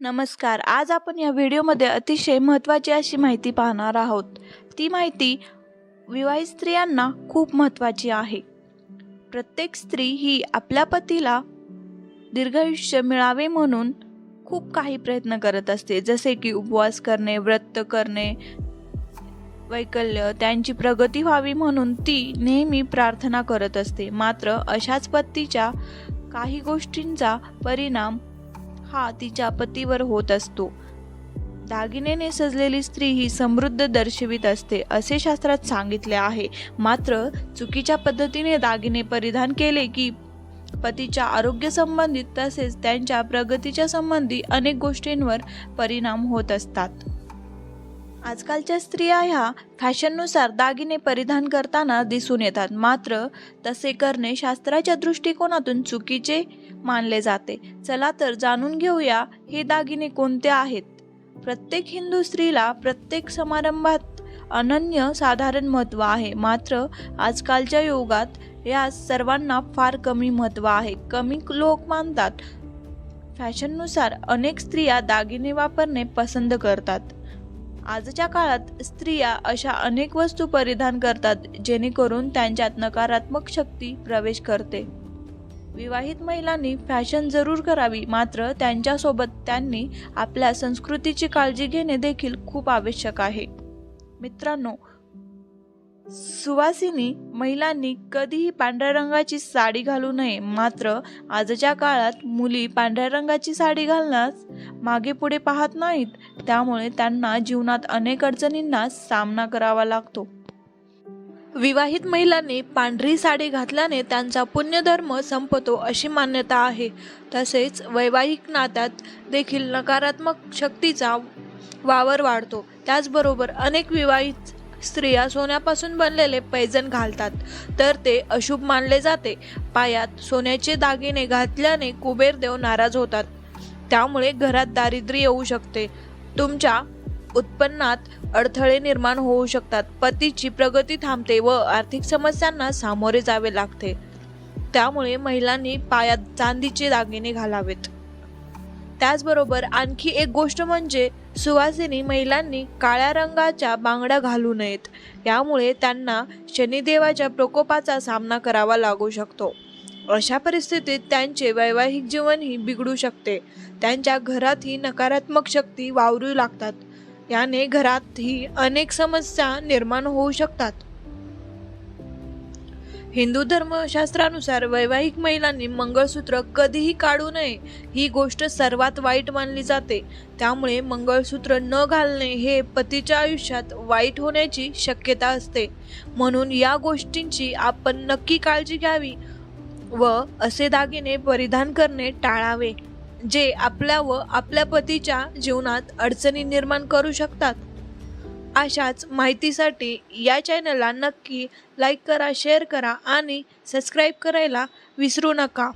नमस्कार. आज आपण या व्हिडिओमध्ये अतिशय महत्त्वाची अशी माहिती पाहणार आहोत. ती माहिती विवाहित स्त्रियांना खूप महत्त्वाची आहे. प्रत्येक स्त्री ही आपल्या पतीला दीर्घायुष्य मिळावे म्हणून खूप काही प्रयत्न करत असते. जसे की उपवास करणे व्रत करणे वैकल्य त्यांची प्रगती व्हावी म्हणून ती नेहमी प्रार्थना करत असते. मात्र अशाच पतीच्या काही गोष्टींचा परिणाम हा तिच्या पतीवर होत असतो. दागिनेने सजलेली स्त्री ही समृद्ध दर्शवित असते असे शास्त्रात सांगितले आहे. मात्र चुकीच्या पद्धतीने दागिने परिधान केले की पतीच्या आरोग्य संबंधित तसेच त्यांच्या प्रगतीच्या संबंधी अनेक गोष्टींवर परिणाम होत असतात. आजकालच्या स्त्रिया ह्या फॅशननुसार दागिने परिधान करताना दिसून येतात. मात्र तसे करणे शास्त्राच्या दृष्टिकोनातून चुकीचे मानले जाते. चला तर जाणून घेऊया हे दागिने कोणते आहेत. प्रत्येक हिंदू स्त्रीला प्रत्येक समारंभात अनन्य साधारण महत्त्व आहे. मात्र आजकालच्या युगात या सर्वांना फार कमी महत्त्व आहे. कमी लोक मानतात. फॅशननुसार अनेक स्त्रिया दागिने वापरणे पसंत करतात. आजच्या काळात स्त्रिया अशा अनेक वस्तू परिधान करतात जेणेकरून त्यांच्यात नकारात्मक शक्ती प्रवेश करते. विवाहित महिलांनी फॅशन जरूर करावी मात्र त्यांच्यासोबत त्यांनी आपल्या संस्कृतीची काळजी घेणे देखील खूप आवश्यक आहे. मित्रांनो सुवासिनी महिलांनी कधीही पांढऱ्या रंगाची साडी घालू नये. मात्र आजच्या काळात मुली पांढऱ्या रंगाची साडी घालण्यास मागे पुढे पाहत नाहीत. त्यामुळे त्यांना जीवनात अनेक अडचणींना सामना करावा लागतो. विवाहित महिलांनी पांढरी साडी घातल्याने त्यांचा पुण्यधर्म संपतो अशी मान्यता आहे. तसेच वैवाहिक नात्यात देखील नकारात्मक शक्तीचा वावर वाढतो. त्याचबरोबर अनेक विवाहित स्त्रिया सोन्यापासून बनलेले पैजण घालतात. तर ते अशुभ मानले जाते. पायात सोन्याचे दागिने घातल्याने कुबेर देव नाराज होतात. त्यामुळे घरात दारिद्र्य येऊ शकते. तुमच्या उत्पन्नात अडथळे निर्माण होऊ शकतात. पतीची प्रगती थांबते व आर्थिक समस्यांना सामोरे जावे लागते. त्यामुळे महिलांनी पायात चांदीचे दागिने घालावेत. त्याचबरोबर आणखी एक गोष्ट म्हणजे सुवासिनी महिलांनी काळ्या रंगाच्या बांगड्या घालू नयेत. यामुळे त्यांना शनिदेवाच्या प्रकोपाचा सामना करावा लागू शकतो. अशा परिस्थितीत त्यांचे वैवाहिक जीवनही बिघडू शकते. त्यांच्या घरातही नकारात्मक शक्ती वावरू लागतात. याने घरातही अनेक समस्या निर्माण होऊ शकतात. हिंदू धर्मशास्त्रानुसार वैवाहिक महिलांनी मंगळसूत्र कधीही काढू नये ही गोष्ट सर्वात वाईट मानली जाते. त्यामुळे मंगळसूत्र न घालणे हे पतीच्या आयुष्यात वाईट होण्याची शक्यता असते. म्हणून या गोष्टींची आपण नक्की काळजी घ्यावी व असे दागिने परिधान करणे टाळावे जे आपल्या व आपल्या पतीच्या जीवनात अडचणी निर्माण करू शकतात. अशाच माहितीसाठी या चॅनलला नक्की लाईक करा शेअर करा आणि सबस्क्राईब करायला विसरू नका.